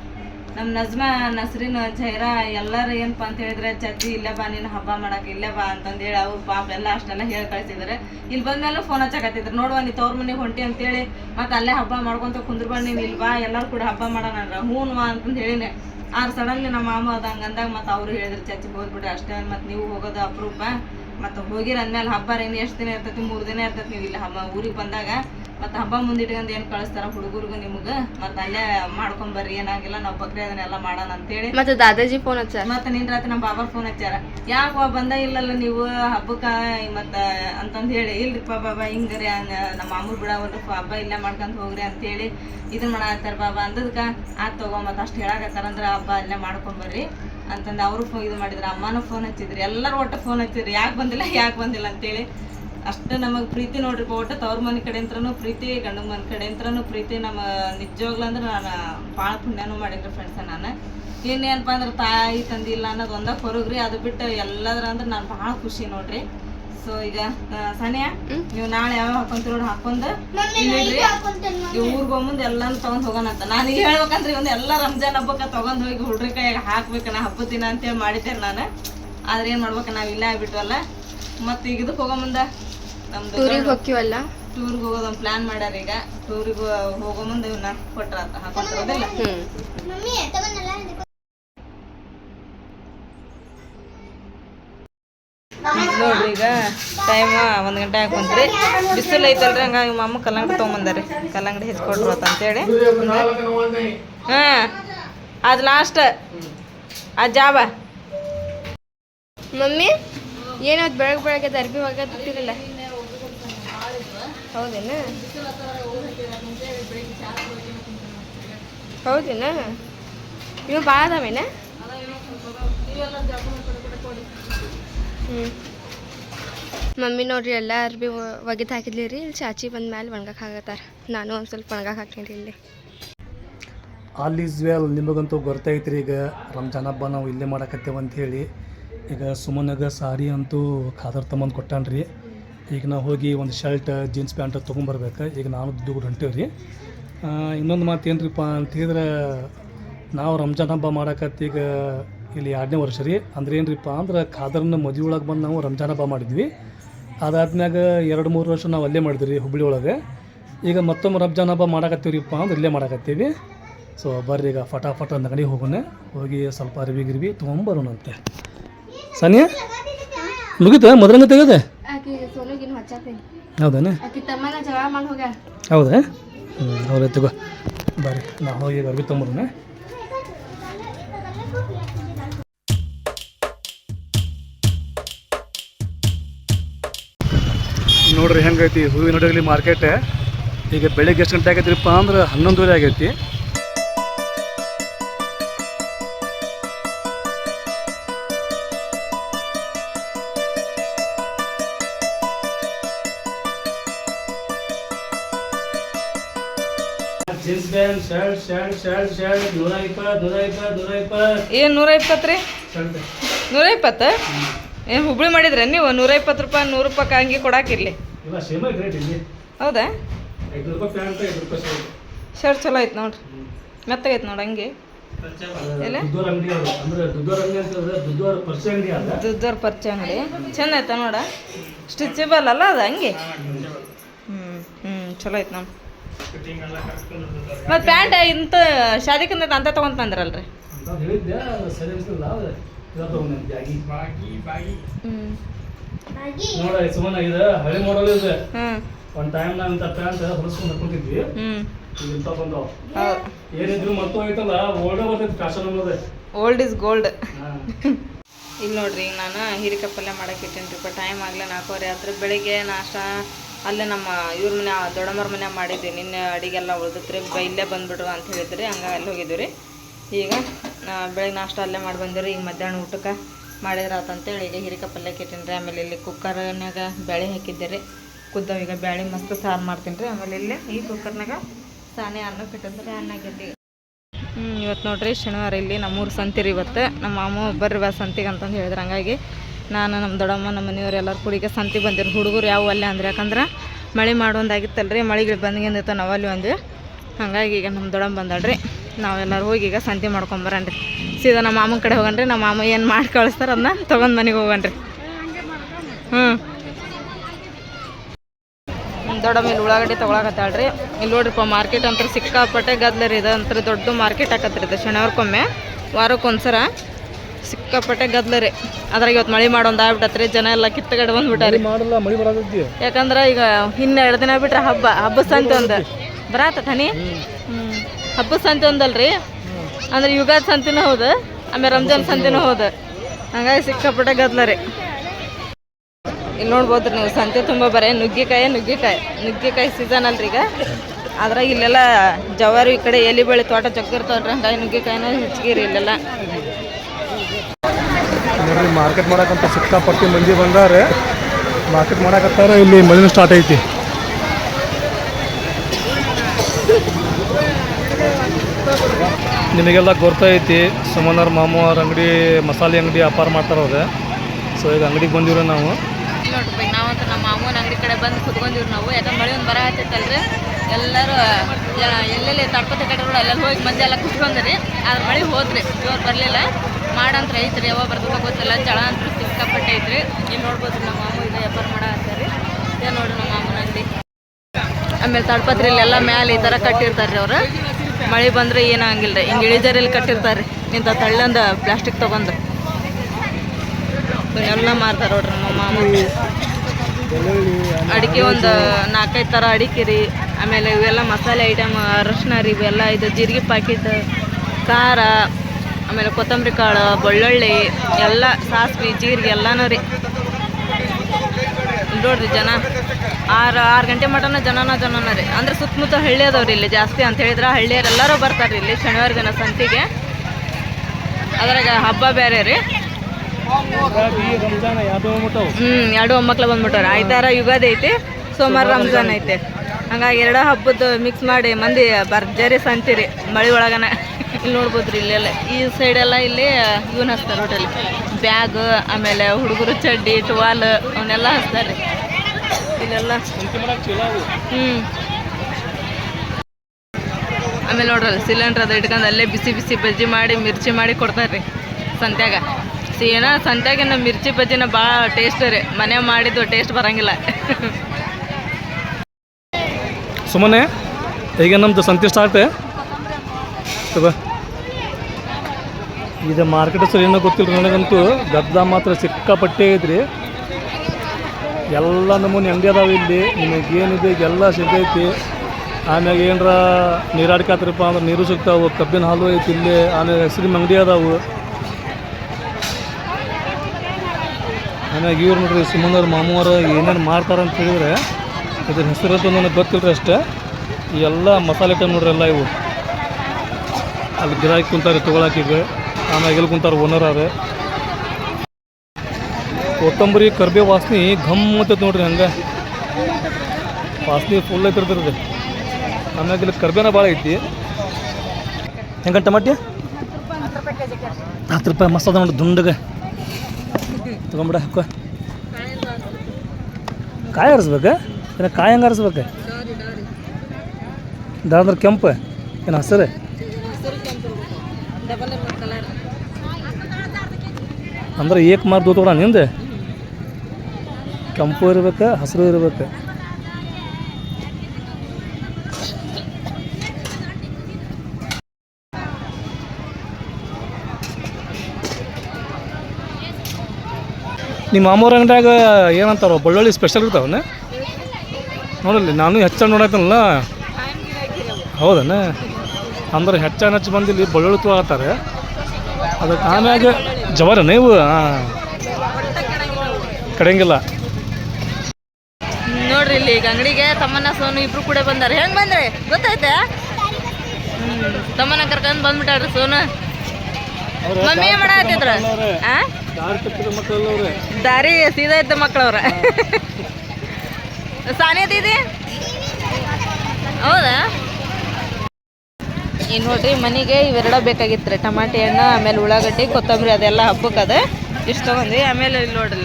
ನಮ್ಮ ನಜ್ಮಾ, ನಸ್ರಿನ, ಜೈರಾ ಎಲ್ಲರೂ ಏನಪ್ಪ ಅಂತ ಹೇಳಿದ್ರೆ, ಚಜ್ಜಿ ಇಲ್ಲೇ ಬಾ, ನೀನು ಹಬ್ಬ ಮಾಡಕ್ಕೆ ಇಲ್ಲೇ ಬಾ ಅಂತಂದೇಳಿ ಅವ್ರು ಪಾಪ ಎಲ್ಲ ಅಷ್ಟೆಲ್ಲ ಹೇಳಿ ಕಳಿಸಿದ್ರೆ. ಇಲ್ಲಿ ಬಂದ್ಮೇಲೆ ಫೋನ್ ಹಚ್ಚಕತ್ತಿದ್ರು. ನೋಡುವ, ನೀ ತವ್ರ ಮನೆಗೆ ಹೊಂಟಿ ಅಂತೇಳಿ, ಮತ್ತೆ ಅಲ್ಲೇ ಹಬ್ಬ ಮಾಡ್ಕೊಂತ ಕುಂದ್ರ ಬಾ ನೀನು ಇಲ್ವಾ? ಎಲ್ಲರೂ ಕೂಡ ಹಬ್ಬ ಮಾಡೋಣ ಹೂನ್ ಹ್ಞೂ ಅಂತಂದು ಹೇಳಿನೇ. ಆದ್ರೆ ಸಡನ್ಲಿ ನಮ್ಮ ಮಾಮ ಅದ ಹಂಗಂದಾಗ ಮತ್ತೆ ಅವರು ಹೇಳಿದ್ರು ಚರ್ಚಿಗೆ ಹೋಗ್ಬಿಟ್ರಿ ಅಷ್ಟೇ, ಮತ್ತೆ ನೀವು ಹೋಗೋದು ಅಪರೂಪ. ಮತ್ತು ಹೋಗಿರ ಅಂದ್ಮೇಲೆ ಹಬ್ಬ ಏನು ಎಷ್ಟು ದಿನ ಇರ್ತೈತಿ? ಮೂರು ದಿನ ಇರ್ತೈತಿ, ನೀವು ಇಲ್ಲಿ ಹಬ್ಬ ಊರಿಗೆ ಬಂದಾಗ. ಮತ್ತು ಹಬ್ಬ ಮುಂದಿಟ್ಕೊಂಡು ಏನು ಕಳಿಸ್ತಾರ ಹುಡುಗರಿಗೂ ನಿಮ್ಗೆ? ಮತ್ತು ಅಲ್ಲೇ ಮಾಡ್ಕೊಂಬರ್ರಿ ಏನಾಗಿಲ್ಲ ನಾವು ಬಕ್ರಿ ಅದನ್ನೆಲ್ಲ ಮಾಡೋಣ ಅಂತೇಳಿ. ಮತ್ತೆ ದಾದಾಜಿ ಫೋನ್ ಹಚ್ಚಾರ? ಮತ್ತೆ ನಿನ್ನ ರಾತ್ರಿ ನಮ್ಮ ಬಾಬಾ ಫೋನ್ ಹಚ್ಚಾರ. ಯಾಕೆ ಬಂದ ಇಲ್ಲಲ್ಲ ನೀವು ಹಬ್ಬಕ್ಕೆ ಮತ್ತು ಅಂತಂದು ಹೇಳಿ ಇಲ್ರಿಪ್ಪ ಬಾಬಾ ಹಿಂಗ್ರಿ ನಮ್ಮ ಮಾಮೂರು ಬಿಡವಲ್ರಿ ಹಬ್ಬ ಇಲ್ಲೇ ಮಾಡ್ಕೊಂಡು ಹೋಗ್ರಿ ಅಂತೇಳಿ ಇದನ್ನ ಮಾಡತ್ತಾರ ಬಾಬಾ. ಅಂದದ್ಕ ಆತ್ ತಗೋ ಮತ್ತೆ ಅಷ್ಟು ಹೇಳಕತ್ತಾರಂದ್ರೆ ಹಬ್ಬ ಅಲ್ಲೇ ಮಾಡ್ಕೊಂಬರ್ರಿ ಅಂತಂದು ಅವರು ಫೋನ್ ಇದು ಮಾಡಿದ್ರು ಅಮ್ಮನೂ ಫೋನ್ ಹಚ್ಚಿದ್ರಿ. ಎಲ್ಲರೂ ಒಟ್ಟು ಫೋನ್ ಹಚ್ಚಿದ್ರಿ. ಯಾಕೆ ಬಂದಿಲ್ಲ ಯಾಕೆ ಬಂದಿಲ್ಲ ಅಂತೇಳಿ. ಅಷ್ಟು ನಮಗೆ ಪ್ರೀತಿ ನೋಡ್ರಿ ಒಟ್ಟು ತವ್ರ ಮನೆ ಕಡೆ ಪ್ರೀತಿ ಗಂಡ ಮನೆ ಕಡೆ ಪ್ರೀತಿ ನಮ್ಮ ನಿಜವಾಗ್ಲೂ ಅಂದ್ರೆ ನಾನು ಭಾಳ ಪುಣ್ಯನೂ ಮಾಡಿದ್ರಿ ಫ್ರೆಂಡ್ಸ ನಾನು. ಇನ್ನೇನಪ್ಪ ಅಂದ್ರೆ ತಾಯಿ ತಂದಿ ಇಲ್ಲ ಅನ್ನೋದು ಒಂದ ಹೊರಗ್ರಿ ಅದು ಬಿಟ್ಟು ಎಲ್ಲದ್ರ ಅಂದ್ರೆ ನಾನು ಭಾಳ ಖುಷಿ ನೋಡ್ರಿ. ಸೊ ಈಗ ಸನಿಯಾ ನೀವು ನಾಳೆ ಯಾವ ಹಾಕೊಂತೀರಿ ನೋಡಿ ಹಾಕೊಂಡು ಊರಿಗೆ ಹೋಗ್ಮುಂದೆ ಎಲ್ಲಾನು ತಗೊಂಡ್ ಹೋಗೋಣ ಅಂತ. ನಾನು ಈಗ ಹೇಳ್ಬೇಕಂದ್ರೆ ಒಂದು ಎಲ್ಲ ರಂಜಾನ್ ಹಬ್ಬಕ್ಕೆ ತಗೊಂಡ್ ಹೋಗಿ ಹುಡ್ರಿ ಕೈಯಾಗ ಹಾಕ್ಬೇಕು ನಾ ಹಬ್ಬದ ದಿನ ಅಂತೇಳಿ ಮಾಡಿದ್ದೆ ನಾನು. ಆದ್ರೆ ಏನ್ ಮಾಡ್ಬೇಕು ನಾವ್ ಇಲ್ಲೇ ಆಗ್ಬಿಟ್ವಲ್ಲ. ಮತ್ತೆ ಈಗ ಇದಕ್ಕೆ ಹೋಗೋ ಮುಂದೆ? ನಮ್ದು ಟೂರಿಗೆ ಹೋಗ್ತೀವಲ್ಲ? ಟೂರ್ಗೆ ಹೋಗೋದೊಂದು ಪ್ಲಾನ್ ಮಾಡ್ಯಾರ ಈಗ. ಟೂರಿಗೆ ಹೋಗೋ ಮುಂದೆ ಇವನ್ನ ಕೊಟ್ರ ತಗೊಂಡಲ್ಲ ನೋಡ್ರಿ ಈಗ ಟೈಮ್ ಒಂದು ಗಂಟೆ ಹಾಕೊಂತ್ರಿ ಬಿಸಿಲು ಐತಲ್ರಿ ಹಂಗಾಗಿ ಮಾಮ ಕಲ್ಲಂಗಡಿ ತೊಗೊಂಬಂದಾರಿ. ಕಲ್ಲಂಗಡಿ ಹೆಚ್ಕೊಟ್ರು ಅಂತ ಅಂತೇಳಿ. ಹಾ. ಅದು ಲಾಸ್ಟ್ ಆ ಜಾಬ ಮಮ್ಮಿ ಏನಾದ್ ಬೆಳಗ್ಗೆ ಬೆಳಗ್ಗೆ ಅರ್ಬಿ ಒಗತ್ತಿರಲ್ಲ ಹೌದೇನ? ಹೌದೇನ? ಇವು ಭಾಳ ಅದಾವೇನ? ಹ್ಞೂ ಮಮ್ಮಿ ನೋಡ್ರಿ ಎಲ್ಲ ಅರ್ಬಿ ಒಗೆದು ಹಾಕಿದ್ಲಿ ರೀ ಇಲ್ಲಿ ಚಾಚಿ ಬಂದ ಮೇಲೆ ಒಣಗಕ್ಕೆ ಹಾಕತ್ತಾರ. ನಾನು ಒಂದು ಸ್ವಲ್ಪ ಒಣಗಕ್ಕೆ ಹಾಕ್ತೀನಿ ಇಲ್ಲಿ. ಆಲ್ ಈಸ್ ವೆಲ್ ನಿಮಗಂತೂ ಗೊತ್ತೈತ್ರಿ ಈಗ ರಂಜಾನ್ ಹಬ್ಬ ನಾವು ಇಲ್ಲೇ ಮಾಡಕತ್ತೇವೆ ಅಂತ ಹೇಳಿ ಈಗ ಸುಮ್ಮನಾಗ ಸಾರಿ ಅಂತೂ ಖಾದರ್ ತಮ್ಮಂದು ಕೊಟ್ಟಾನ್ರಿ. ಈಗ ನಾವು ಹೋಗಿ ಒಂದು ಶರ್ಟ್, ಜೀನ್ಸ್ ಪ್ಯಾಂಟ್ ತೊಗೊಂಬರ್ಬೇಕು. ಈಗ ನಾನು ದುಡ್ಡು ಹೊಂಟೇವೆ ರೀ. ಇನ್ನೊಂದು ಮಾತು ಏನ್ರಿಪ್ಪ ಅಂತ ಹೇಳಿದ್ರೆ, ನಾವು ರಂಜಾನ್ ಹಬ್ಬ ಮಾಡಕತ್ತೀಗ ಇಲ್ಲಿ ಎರಡನೇ ವರ್ಷ ರೀ. ಅಂದ್ರೆ ಏನ್ರಿಪ್ಪ ಅಂದ್ರೆ ಖಾದರ್ನ ಮದುವೆ ಒಳಗೆ ಬಂದು ನಾವು ರಂಜಾನ್ ಹಬ್ಬ ಮಾಡಿದ್ವಿ. ಅದಾದ್ಮ್ಯಾಗ ಎರಡು ಮೂರು ವರ್ಷ ನಾವು ಅಲ್ಲೇ ಮಾಡಿದ್ವಿ ರೀ ಹುಬ್ಬಳ್ಳಿ ಒಳಗೆ. ಈಗ ಮತ್ತೊಮ್ಮೆ ರಂಜಾನ್ ಹಬ್ಬ ಮಾಡಕತ್ತೀವ್ರಿಪ್ಪ ಅಂದ್ರೆ ಇಲ್ಲೇ ಮಾಡಕತ್ತೀವಿ. ಸೊ ಬರ್ರಿ ಈಗ ಫಟಾಫಟ ಅಂಗಡಿ ಹೋಗೋಣ. ಹೋಗಿ ಸ್ವಲ್ಪ ಅರಿವಿ ಗಿರಿವಿ ತೊಗೊಂಬರೋಣಂತೆ. ಸನಿಯಾ, ಮುಗಿತ? ಮದ್ರಂಗ ತೆಗೆದೆ ಆಕಿ ಹಚ್ಚಾತೀನಿ ಹೌದಾನೆ? ಆಕಿ ತಮ್ಮನ ಜಗಳ ಮಾಡಿ ಹೋಗ್ಯಾಳ. ಹೌದಾ? ಹ್ಞೂ ಹೌದಾ ತಗೋ. ಬರ್ರಿ ನಾವು ಹೋಗಿ ಅರ್ವಿ ತೊಗೊಂಬರೋಣ. ನೋಡ್ರಿ ಹೆಂಗೈತಿ ಹೂವಿನ ನಡಗಲಿ ಮಾರ್ಕೆಟ್ ಈಗ ಬೆಳಿಗ್ಗೆ ಎಷ್ಟು ಗಂಟೆ ಆಗೈತಿರಿಪ್ಪ ಅಂದ್ರೆ ಹನ್ನೊಂದುವರೆ ಆಗೈತಿ. Jeans pant shirt shirt shirt shirt ನೂರ ಇಪ್ಪತ್ತು ನೂರ ಇಪ್ಪತ್ತು ನೂರ ಇಪ್ಪತ್ತು ಏನು ನೂರ ಇಪ್ಪತ್ತು ರೀ ಶರ್ಟ್. ನೂರ ಇಪ್ಪತ್ತು ಏನು ಹುಬ್ಳಿ ಮಾಡಿದ್ರೆ ನೀವು ನೂರ ಇಪ್ಪತ್ತು ರೂಪಾಯಿ ನೂರು ರೂಪಾಯಿ ಹಂಗೆ ಕೊಡಾಕಿರ್ಲಿ ಇಲ್ಲ ಸೇಮ್ ಐತೆ ರೇಟ್ ಇಲ್ಲಿ. ಹೌದಾ? ಐದು ರೂಪಾಯಿ ಪ್ಯಾಂಟ್ ಐದು ರೂಪಾಯಿ ಶರ್ಟ್ ಶರ್ಟ್ ಚಲೋ ಐತೆ ನೋಡ್ರಿ. ಮೆತ್ತಗೈತೆ ನೋಡಿ ಹಂಗೆ. ದುದ್ದೋರ್ ಅಂಗಡಿ ಅದು. ಅಂದ್ರೆ ದುದ್ದೋರ್ ಅಂಗಡಿ ಅಂತ ಹೇಳಿದ್ರೆ ದುದ್ದೋರ್ ಪರಿಚಯ ಅಂಗಡಿ ಅದ ದುದ್ದೋರ್ ಪರಿಚಯ ಅಂಗಡಿ. ಚಂದ ಐತೆ ನೋಡ. ಸ್ಟಿಚಬಲ್ ಅಲ್ಲ ಅದು ಹಂಗೆ? ಹ್ಞೂ ಹ್ಞೂ ಚಲೋ ಐತೆ ನೋಡಿ. ಮತ್ತು ಪ್ಯಾಂಟ್ ಇಂತ ಶಾದಿಕಿಂದ ಅಂತ ತಗೊಂತಂದ್ರಲ್ರಿ ನೋಡ ಸುಮ್ಮನೆ ಇದು ಹಳೆ ಮಾಡಲ್ ಇದೆ. ಹ್ಞೂ ಒಂದು ಟೈಮ್ ನಾವು ಇಂಥ ಪ್ಯಾಂಟ್ ಹೊಲಿಸ್ಕೊಂಡು ಹಾಕೊಂತಿದ್ವಿ ಹ್ಞೂ ಈಗ ಇಂಥ ಏನಿದ್ರು ಮತ್ತು ಓಲ್ಡೇ ಬರ್ತೈತಿ ಫ್ಯಾಷನ್ ಅನ್ನೋದೇ. ಓಲ್ಡ್ ಇಸ್ ಗೋಲ್ಡ್ ಇಲ್ಲಿ ನೋಡ್ರಿ ಈಗ ನಾನು ಹೀರಿಕಾಯಿ ಪಲ್ಯ ಮಾಡಕ್ಕೆ ಇಟ್ಟೇನ್ರಿ ಟೈಮ್ ಆಗಲೇ ನಾಲ್ಕೂವರೆ ಆದ್ರೆ ಬೆಳಿಗ್ಗೆ ನಾಷ್ಟ ಅಲ್ಲೇ ನಮ್ಮ ಇವ್ರ ಮನೆ ದೊಡ್ಡಮ್ಮರ ಮನೆ ಮಾಡಿದ್ವಿ. ನಿನ್ನೆ ಅಡಿಗೆಲ್ಲ ಉಳ್ದತ್ರಿ. ಬೈ, ಇಲ್ಲೇ ಬಂದ್ಬಿಡ್ರು ಅಂತ ಹೇಳಿದ್ರಿ. ಹಂಗೆ ಅಲ್ಲಿ ಹೋಗಿದ್ವಿ ರೀ. ಈಗ ಬೆಳಗ್ಗೆ ನಾಷ್ಟ ಅಲ್ಲೇ ಮಾಡಿ ಬಂದಿರಿ ಈಗ ಮಧ್ಯಾಹ್ನ ಊಟಕ್ಕೆ ಮಾಡಿದ್ರ ಆತಂತೇಳಿ ಈಗ ಹಿರಿಕಾಯಿ ಪಲ್ಯ ಕೆಟ್ಟಿನಿ ರೀ. ಆಮೇಲೆ ಇಲ್ಲಿ ಕುಕ್ಕರ್ನಾಗ ಬೇಳೆ ಹಾಕಿದ್ದೆ ರೀ. ಈಗ ಬೇಳೆ ಮಸ್ತ್ ಸಾರು ಮಾಡ್ತೀನಿ ರೀ. ಆಮೇಲೆ ಇಲ್ಲಿ ಈ ಕುಕ್ಕರ್ನಾಗ ಸಾನೆ ಅನ್ನ ಕೆಟ್ಟಿದ್ರೆ ಅನ್ನ ಗೆದ್ದಿ ಇವತ್ತು ನೋಡ್ರಿ ಶನಿವಾರ ಇಲ್ಲಿ ನಮ್ಮೂರು ಸಂತಿರಿ ಇವತ್ತು. ನಮ್ಮ ಮಾಮ ಬಾ ಸಂತಿಗೆ ಅಂತಂದು ಹೇಳಿದ್ರು. ಹಂಗಾಗಿ ನಾನು ನಮ್ಮ ದೊಡ್ಡಮ್ಮ, ನಮ್ಮ ಮನೆಯವ್ರು ಎಲ್ಲರೂ ಕೂಡ ಈಗ ಸಂತಿಗೆ ಬಂದಿರು ಹುಡುಗರು ಯಾವ ಅಲ್ಲೇ ಅಂದ್ರೆ, ಯಾಕಂದ್ರೆ ಮಳೆ ಮಾಡೋಂದಾಗಿತ್ತಲ್ರಿ ರೀ ಮಳೆಗೆ ನಾವು ನಾವಲ್ಲಿ ಒಂದು. ಹಾಗಾಗಿ ಈಗ ನಮ್ಮ ದೊಡ್ಡಮ್ಮ ಬಂದಾಳ್ರಿ. ನಾವೆಲ್ಲರೂ ಹೋಗಿ ಈಗ ಸಂತೆ ಮಾಡ್ಕೊಂಬರನ್ರಿ ಸೀದಾ ನಮ್ಮ ಮಾಮನ ಕಡೆ ಹೋಗನ್ರಿ ನಮ್ಮ ಮಾಮ ಏನು ಮಾಡಿ ಕಳಿಸ್ತಾರೆ ಅದನ್ನ ತೊಗೊಂಡು ಮನೆಗೆ ಹೋಗನ್ರಿ ಹ್ಞೂ ದೊಡ್ಡಮ್ಮ ಇಲ್ಲಿ ಉಳ್ಳಾಗಡ್ಡಿ ತೊಗೊಳಕತ್ತಾಳ್ರಿ. ಇಲ್ಲಿ ನೋಡ್ರಿಪ್ಪ ಮಾರ್ಕೆಟ್ ಅಂತ ಸಿಕ್ಕಾಪಟ್ಟೆ ಗದ್ಲರಿ ಇದು ಅಂತ ದೊಡ್ಡ ಮಾರ್ಕೆಟ್ ಆಕತ್ರಿ ಇದು ಶನಿವಾರಕ್ಕೊಮ್ಮೆ, ವಾರಕ್ಕೊಂದ್ಸರ. ಸಿಕ್ಕಾಪಟ್ಟೆ ಗದ್ಲ ರೀ. ಅದ್ರಾಗ ಇವತ್ತು ಮಳೆ ಮಾಡೊಂದು ಆಗ್ಬಿಟ್ಟತ್ರಿ ಜನ ಎಲ್ಲ ಕಿತ್ತಗಡೆ ಬಂದ್ಬಿಟ್ಟಾರಿ ಯಾಕಂದ್ರೆ ಈಗ ಇನ್ನು ಎರಡು ದಿನ ಬಿಟ್ರೆ ಹಬ್ಬ ಹಬ್ಬದ ಸಂತೆ ಒಂದು. ಬರಾತ ಹನಿ? ಹ್ಞೂ ಹಬ್ಬದ ಸಂತೆ ಒಂದಲ್ರಿ? ಅಂದ್ರೆ ಯುಗಾದಿ ಸಂತಿನೂ ಹೌದು ಆಮೇಲೆ ರಂಜಾನ್ ಸಂತಿನೂ ಹೌದು. ಹಂಗಾಗಿ ಸಿಕ್ಕಾಪಟ್ಟೆ ಗದ್ಲ ರೀ. ಇಲ್ಲಿ ನೋಡ್ಬೋದ್ರಿ ನೀವು ಸಂತೆ ತುಂಬ ಬರೀ. ನುಗ್ಗೆಕಾಯಿ ನುಗ್ಗೆಕಾಯಿ. ನುಗ್ಗೆಕಾಯಿ ಸೀಸನ್ ಅಲ್ರಿ ಈಗ. ಅದ್ರಾಗ ಇಲ್ಲೆಲ್ಲ ಜವಾರಿ ಈ ಕಡೆ ಎಲೆ ಬೆಳೆ ತೋಟ ಜಗ್ಗಿರ್ತಾವ್ರಿ ಹಂಗಾಗಿ ನುಗ್ಗೆಕಾಯಿನೂ ಹೆಚ್ಚಿಗೆ ರೀ ಇಲ್ಲೆಲ್ಲ. ನೋಡ್ರಿ ಮಾರ್ಕೆಟ್ ಮಾಡಕ್ಕಂತ ಸಿಕ್ಕಾಪಟ್ಟಿ ಮಂದಿ ಬಂದಾರೆ. ಮಾರ್ಕೆಟ್ ಮಾಡಕತ್ತಾರ ಇಲ್ಲಿ ಮಳಿನೂ ಸ್ಟಾರ್ಟ್ ಐತಿ. ನಿಮಗೆಲ್ಲ ಗೊತ್ತೈತಿ ಸುಮನಾರ್ ಮಾಮು ಅವ್ರ ಅಂಗಡಿ ಮಸಾಲೆ ಅಂಗಡಿ ವ್ಯಾಪಾರ ಮಾಡ್ತಾರ ಅವ್ರೆ. ಸೊ ಈಗ ಅಂಗಡಿಗೆ ಬಂದಿವ್ರಿ ನಾವು. ನೋಡ್ರಿ ನಾವಂತ ನಮ್ಮ ಮಾಮೂನ ಅಂಗಡಿ ಕಡೆ ಬಂದು ಕುತ್ಕೊಂಡಿವ್ರಿ ನಾವು. ಯಾಕಂದ್ರೆ ಮಳೆ ಒಂದು ಬರ ಹತ್ತೈತಲ್ರಿ ಎಲ್ಲರೂ ಎಲ್ಲೆಲ್ಲಿ ತಡ್ಕೊತ ಕಡೆ ಅಲ್ಲೆಲ್ಲ ಹೋಗಿ ಮಂದಿ ಎಲ್ಲ ಕುತ್ಕೊಂಡ್ರಿ. ಆದ್ರೆ ಮಳೆ ಹೋದ್ರಿ ಜೋರು ಬರಲಿಲ್ಲ. ಮಾಡಂತ್ರ ರೈತರು ಯಾವಾಗ ಬರ್ತದ ಗೊತ್ತಿಲ್ಲ. ಜಳ ಅಂತ ಸಿಕ್ಕಾಪಟ್ಟೆ ಐತ್ರಿ. ಇಲ್ಲಿ ನೋಡ್ಬೋದು ನಮ್ಮ ಮಾಮು ಇದು ವ್ಯಾಪಾರ ಮಾಡ ಅಂತಾರಿ ಇದೇ ನೋಡ್ರಿ ನಮ್ಮ ಮಾಮು ಅಂಗಡಿ. ಆಮೇಲೆ ತಡ್ಪತ್ರಿ, ಇಲ್ಲೆಲ್ಲ ಮ್ಯಾಲೆ ಈ ಥರ ಕಟ್ಟಿರ್ತಾರೆ ರೀ ಅವ್ರು. ಮಳೆ ಬಂದ್ರೆ ಏನಾಗಿಲ್ಲ ರೀ ಹಿಂಗೆ ಇಳಿಜಾರಲ್ಲಿ ಕಟ್ಟಿರ್ತಾರೆ ಇಂಥ ತಳ್ಳಂದ ಪ್ಲಾಸ್ಟಿಕ್ ತೊಗೊಂಡು. ಎಲ್ಲ ಮಾರ್ತಾರೆ ನೋಡ್ರಿ ನಮ್ಮ ಮಾಮ. ಅಡಿಕೆ ಒಂದು ನಾಲ್ಕೈದು ಥರ ಅಡಿಕೆ ರೀ. ಆಮೇಲೆ ಇವೆಲ್ಲ ಮಸಾಲೆ ಐಟಮ್ ಅರಶಿನ ರೀ, ಇವೆಲ್ಲ ಇದು ಜೀರಿಗೆ ಪ್ಯಾಕೆಟ್ ಖಾರ. ಆಮೇಲೆ ಕೊತ್ತಂಬರಿ ಕಾಳು, ಬೆಳ್ಳುಳ್ಳಿ, ಎಲ್ಲ ಸಾಸ್ವಿ, ಜೀರಿಗೆ ಎಲ್ಲಾನು ರೀ. ನೋಡ್ರಿ ಜನ. ಆರು ಆರು ಗಂಟೆ ಮಟನ ಜನನ ಜನನ ರೀ. ಅಂದ್ರೆ ಸುತ್ತಮುತ್ತ ಹಳ್ಳಿ ಅದಾವ್ರಿ ಇಲ್ಲಿ ಜಾಸ್ತಿ ಅಂತ ಹೇಳಿದ್ರೆ ಹಳ್ಳಿಯರು ಎಲ್ಲರೂ ಬರ್ತಾರೆ ಇಲ್ಲಿ ಶನಿವಾರ ದಿನ ಸಂತಿಗೆ. ಅದ್ರಾಗ ಹಬ್ಬ ಬೇರೆ ರೀ. ಹ್ಮ್, ಎರಡು ಮೊಮ್ಮಕ್ಳು ಬಂದ್ಬಿಟ್ಟವ್ರಿ. ಆಯ್ತಾರ, ಯುಗಾದಿ ಐತಿ, ಸೋಮವಾರ ರಂಜಾನ್ ಐತೆ. ಹಂಗಾಗಿ ಎರಡು ಹಬ್ಬದ ಮಿಕ್ಸ್ ಮಾಡಿ ಮಂದಿ ಬರ್ಜರಿ ಸಂತಿರಿ ಮಳೆ ಒಳಗನ. ಇಲ್ಲಿ ನೋಡ್ಬೋದ್ರಿ ಇಲ್ಲೆಲ್ಲ ಈ ಸೈಡ್ ಎಲ್ಲ ಇಲ್ಲಿ ಇವನ್ ಹಚ್ತಾರೆ ಹೋಟೆಲ್ ಬ್ಯಾಗ್ ಆಮೇಲೆ ಹುಡುಗರು ಚಡ್ಡಿ ಟುವಾಲ್ ಅವನ್ನೆಲ್ಲ ಹಚ್ತಾರೆ ಇಲ್ಲೆಲ್ಲ. ಹ್ಞೂ ಆಮೇಲೆ ನೋಡ್ರಲ್ಲ ಸಿಲಿಂಡ್ರ್ ಅದು ಇಟ್ಕೊಂಡು ಅಲ್ಲೇ ಬಿಸಿ ಬಿಸಿ ಬಜ್ಜಿ ಮಾಡಿ, ಮಿರ್ಚಿ ಮಾಡಿ ಕೊಡ್ತಾರೆ ರೀ ಸಂತ್ಯಾಗ ಏನೋ ಸಂತ್ಯಾಗಿನ ಮಿರ್ಚಿ ಬಜ್ಜಿನ ಭಾಳ ಟೇಸ್ಟ್ ರೀ. ಮನೆ ಮಾಡಿದ್ದು ಟೇಸ್ಟ್ ಬರಂಗಿಲ್ಲ. ಸುಮ್ಮನೆ ಈಗ ನಮ್ದು ಸಂತೆ ಸ್ಟಾರ್ಟ್ ಇದು ಮಾರ್ಕೆಟ್ ಹೆಸರು ಏನೋ ಗೊತ್ತಿಲ್ಲ ನನಗಂತೂ ಗದ್ದ ಮಾತ್ರ ಸಿಕ್ಕಾಪಟ್ಟೆ ಐತ್ರಿ. ಎಲ್ಲ ನಮೂನೆ ಅಂಗಡಿ ಅದಾವೆ ಇಲ್ಲಿ ನಿಮಗೆ ಏನಿದೆ ಎಲ್ಲ ಸಿಗ್ತೈತಿ. ಆಮ್ಯಾಗ ಏನರ ನೀರಾಡ್ಕಾತ್ರಪ್ಪ ಅಂದ್ರೆ ನೀರು ಸಿಗ್ತಾವೆ, ಕಬ್ಬಿನ ಹಾಲು ಐತಿ ಇಲ್ಲಿ ಆಮೇಲೆ ಹೆಸರಿನ ಅಂಗಡಿ ಅದಾವು. ಆಮ್ಯಾಗ ಇವ್ರು ನೋಡ್ರಿ ಸುಮ್ಮನವ್ರ ಮಾಮೂವರು ಏನೇನು ಮಾಡ್ತಾರೆ ಅಂತ ಹೇಳಿದ್ರೆ, ಇದ್ರ ಹೆಸರಂತೂ ನನಗೆ ಗೊತ್ತಿಲ್ಲ ಅಷ್ಟೇ. ಎಲ್ಲ ಮಸಾಲೆ ಐಟಮ್ ನೋಡ್ರಿ ಎಲ್ಲ ಇವು. ಅಲ್ಲಿ ಗಿರಾಕಿ ಕುಂತಾರೆ ತೊಗೊಳಕೀಗ ಆಮ್ಯಾಗ ಎಲ್ಲಿ ಕುಂತಾರೆ? ಓನರ್ ಅವ್ರೆ ಕೊತ್ತಂಬರಿ, ಕರ್ಬೇ ವಾಸನೆ ಘಮ್ ಅಂತೈತೆ ನೋಡ್ರಿ ಹಂಗೆ. ವಾಸನೆ ಫುಲ್ ಐತಿರ್ತದೆ ಆಮ್ಯಾಗ ಇಲ್ಲಿ ಕರ್ಬೇನ ಭಾಳ ಐತಿ. ಹೆಂಗ ಟಮಾಟಿ? ಹತ್ತು ರೂಪಾಯಿ ಮಸ್ತ್ ಅದ ನೋಡ್ರಿ ದುಂಡಗೆ. ತೊಗೊಂಬಿಡ ಹಾಕೋ. ಕಾಯಿ ಆರಿಸ್ಬೇಕು? ಏನ ಕಾಯಿ ಹೆಂಗೆ ಹರಿಸ್ಬೇಕು ದಾದ್ರ ಕೆಂಪು? ಏನು ಹಸಿರು? ಅಂದ್ರೆ ಏಕ್ ಮಾರ್ ದೂತ್ಕೊಡ ನಿಂದು? ಕೆಂಪು ಇರ್ಬೇಕು, ಹಸಿರು ಇರ್ಬೇಕು. ನಿಮ್ಮ ಮಾಮೂರ ಅಂಗಡಿಯಾಗ ಏನಂತಾರ, ಬಳ್ಳೊಳ್ಳಿ ಸ್ಪೆಷಲ್ ಇರ್ತಾವನ? ನೋಡಲ್ಲಿ, ನಾನು ಹೆಚ್ಚಾಗಿ ನೋಡತ್ತಲ್ಲ ಹೌದನ? ಅಂದ್ರೆ ಹೆಚ್ಚಾನ ಹೆಚ್ಚು ಬಂದಿಲ್ಲಿ ಬಳ್ಳೊಳ್ಳಿ ತೊಗೊಳತ್ತಾರೆ ಅದಕ್ಕೆ ಆಮ್ಯಾಗ ಜವಾರ ನೀವು? ಕಡಂಗಿಲ್ಲ. ಕಡೆಯಂಗಿಲ್ಲ ನೋಡ್ರಿ ಇಲ್ಲಿ ಈಗ ಅಂಗಡಿಗೆ ತಮ್ಮನ್ನ ಸೋನು ಇಬ್ರು ಕೂಡ ಬಂದಾರ. ಹೆಂಗ್ ಬಂದ್ರೆ? ಗೊತ್ತೈತೆ ತಮ್ಮನ ಕರ್ಕೊಂಡ್ ಬಂದ್ಬಿಟ್ಟಾರ ಸೋನು. ಮಮ್ಮಿ ಏನ್ ಮಾಡತ್ತಿದ್ರ ದಾರಿ ಸೀದಾ ಇದ್ದ ಮಕ್ಕಳವ್ರ. ಸಾನಿ ಅದಿದೆ ಹೌದಾ? ಇನ್ನು ನೋಡ್ರಿ, ಮನೆಗೆ ಇವೆರಡ ಬೇಕಾಗಿತ್ತು ರೀ ಟಮಾಟಿ ಹಣ್ಣು, ಆಮೇಲೆ ಉಳ್ಳಾಗಡ್ಡಿ, ಕೊತ್ತಂಬರಿ, ಅದೆಲ್ಲ ಹಬ್ಬಕ್ಕೆ ಅದ ಇಷ್ಟು ತೊಗೊಂಡ್ವಿ. ಆಮೇಲೆ ಇಲ್ಲಿ ನೋಡ್ರಿ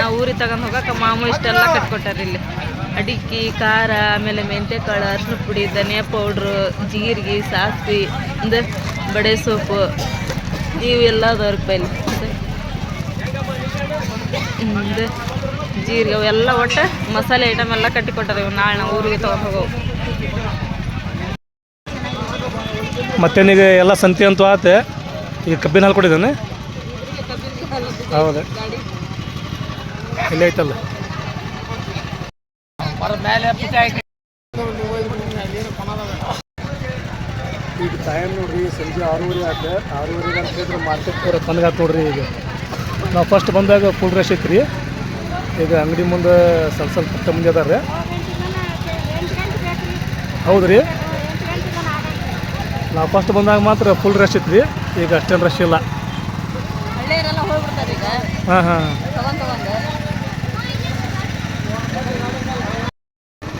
ನಾವು ಊರಿಗೆ ತಗೊಂಡು ಹೋಗಕ್ಕೆ ಮಾಮೂಲು ಇಷ್ಟೆಲ್ಲ ಕಟ್ಕೊಟ್ಟಾರ ಇಲ್ಲಿ. ಅಡಿಕೆ ಖಾರ, ಆಮೇಲೆ ಮೆಂತ್ಯ ಕಾಳು ಅರ್ಶಿನ ಪುಡಿ, ಧನಿಯಾ ಪೌಡ್ರು, ಜೀರಿಗೆ, ಸಾಸ್ವಿ, ಅಂದರೆ ಬಡೆ ಸೊಪ್ಪು ಇವೆಲ್ಲ ಅದಾವ ಜೀರಿಗೆ ಅವೆಲ್ಲ ಒಟ್ಟು ಮಸಾಲೆ ಐಟಮ್ ಎಲ್ಲ ಕಟ್ಟಿ ಕೊಟ್ಟಾರೆ ಇವು ನಾಳೆ ನಾವು ಊರಿಗೆ ತೊಗೊಂಡು ಹೋಗೋ ಮತ್ತೇನೀಗ ಎಲ್ಲ ಸಂತೆ ಅಂತೂ ಆತೆ. ಈಗ ಕಬ್ಬಿನ ಹಾಲು ಕೊಟ್ಟಿದ್ದಾನೆ. ಹೌದು. ಇಲ್ಲೇ ಐತಲ್ಲ. ಈಗ ಟೈಮ್ ನೋಡ್ರಿ, ಸಂಜೆ ಆರೂವರೆ ಆಯ್ತು. ಆರೂವರೆ ಗಂಟೆ ಮಾರ್ಕೆಟ್ ಪೂರ ತಂದಾಗ ನೋಡ್ರಿ ಈಗ. ನಾವು ಫಸ್ಟ್ ಬಂದಾಗ ಫುಲ್ ರಶ್ ರೀ ಈಗ ಅಂಗಡಿ ಮುಂದೆ ಸ್ವಲ್ಪ ಸ್ವಲ್ಪ ಮುಂದೆ ಅದಾರೆ ಹೌದು ರೀ ನಾವು ಫಸ್ಟ್ ಬಂದಾಗ ಮಾತ್ರ ಫುಲ್ ರಶ್ ಇತ್ತು ಈಗ ಅಷ್ಟೇನು ರಶ್ ಇಲ್ಲ. ಹಾಂ ಹಾಂ. ತಗೊಂಡ್ ತಗೊಂಡು.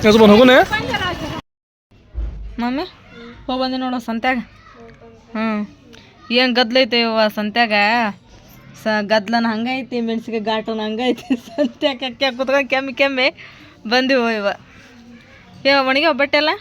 ಯಜಮಾನ್ ಹೋಗುನೆ? ಮಮ್ಮಿ ಹೋಗಿ ಬಂದೆ ನೋಡು ಸಂತ್ಯಾಗ. ಹ್ಞೂ ಏನು ಗದ್ಲೈತೆ ಇವ ಸಂತ್ಯಾಗ? ಸ ಗದ್ಲನ ಹಂಗೈತಿ ಮೆಣಸಿಗೆ ಘಾಟನ ಹಂಗೈತಿ ಸಂತ್ಯಾಗ ಅಕ್ಕ ಕುತ್ಕೊಂಡು ಕೆಮ್ಮಿ ಕೆಮ್ಮಿ. ಬಂದಿವು ಇವ. ಇವ ಒಣಗ್ಯಾವ ಬಟ್ಟೆ ಎಲ್ಲ